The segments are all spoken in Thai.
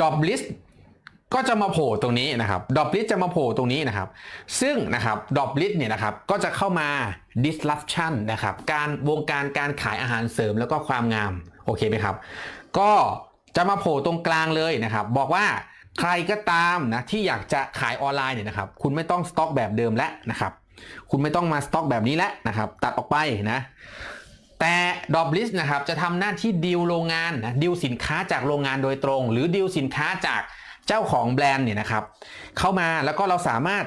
ดอ p ลิสก็จะมาโผล่ตรงนี้นะครับดอ p ลิสจะมาโผล่ตรงนี้นะครับ ซึ่งนะครับดอ p ลิสเนี่ยนะครับก็จะเข้ามา disruption นะครับการวงการการขายอาหารเสริมแล้วก็ความงามโอเคไหมครับ ก็จะมาโผล่ตรงกลางเลยนะครับ บอกว่าใครก็ตามนะที่อยากจะขายออนไลน์เนี่ยนะครับ คุณไม่ต้องสต็อกแบบเดิมแล้วนะครับ คุณไม่ต้องมาสต็อกแบบนี้แล้วนะครับ ตัดออกไปนะ ดอบลิสนะครับจะทำหน้าที่ดีลโรงงานนะดีลสินค้าจากโรงงานโดยตรง หรือดีลสินค้าจากเจ้าของแบรนด์เนี่ยนะครับ เข้ามาแล้วก็เราสามารถ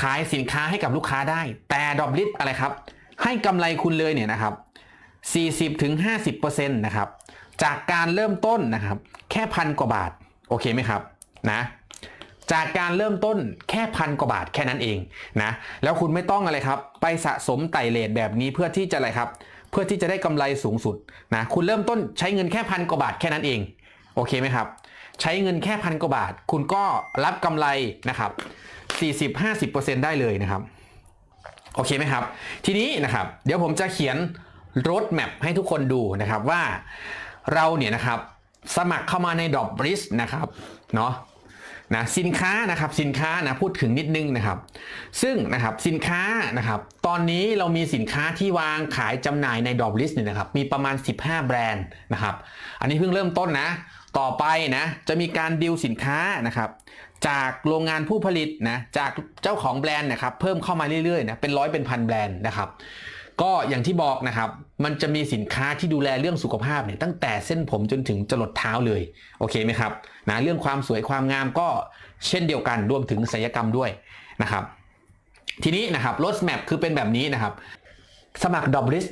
ขายสินค้าให้กับลูกค้าได้ แต่ดอบลิสอะไรครับ ให้กำไรคุณเลยเนี่ยนะครับ40ถึง50%นะครับจากการเริ่มต้นนะครับ แค่พันกว่าบาท โอเคไหมครับนะ จากการเริ่มต้นแค่พันกว่าบาทแค่นั้นเองนะแล้วคุณไม่ต้องอะไรครับ ไปสะสมไต่เลทแบบนี้เพื่อที่จะอะไรครับ เพื่อที่จะได้กำไรสูงสุดนะคุณเริ่มต้นใช้เงินแค่พันกว่าบาทแค่นั้นเองโอเคไหมครับ ใช้เงินแค่พันกว่าบาท คุณก็รับกำไรนะครับ 40-50%ได้เลยนะครับโอเคไหมครับ ทีนี้นะครับเดี๋ยวผมจะเขียนรถแมพให้ทุกคนดูนะครับว่าเราเนี่ยนะครับสมัครเข้ามาในดอ p ริสนะครับเนาะ นะสินค้านะครับสินค้านะพูดถึงนิดนึงนะครับ ซึ่งนะครับสินค้านะครับตอนนี้เรามีสินค้าที่วางขายจำหน่ายในดอ p ริสเนี่ยนะครับมีประมาณ 15 แบรนด์นะครับอันนี้เพิ่งเริ่มต้นนะ ต่อไปนะจะมีการดิวสินค้านะครับจากโรงงานผู้ผลิตนะจากเจ้าของแบรนด์นะครับเพิ่มเข้ามาเรื่อยๆนะเป็นร้อยเป็นพันแบรนด์นะครับ ก็อย่างที่บอกนะครับ มันจะมีสินค้าที่ดูแลเรื่องสุขภาพเนี่ยตั้งแต่เส้นผมจนถึงจรดเท้าเลยโอเคไหมครับนะเรื่องความสวยความงามก็เช่นเดียวกันรวมถึงศัลยกรรมด้วยนะครับ ทีนี้นะครับรถแมพคือเป็นแบบนี้นะครับ สมัครดอบริส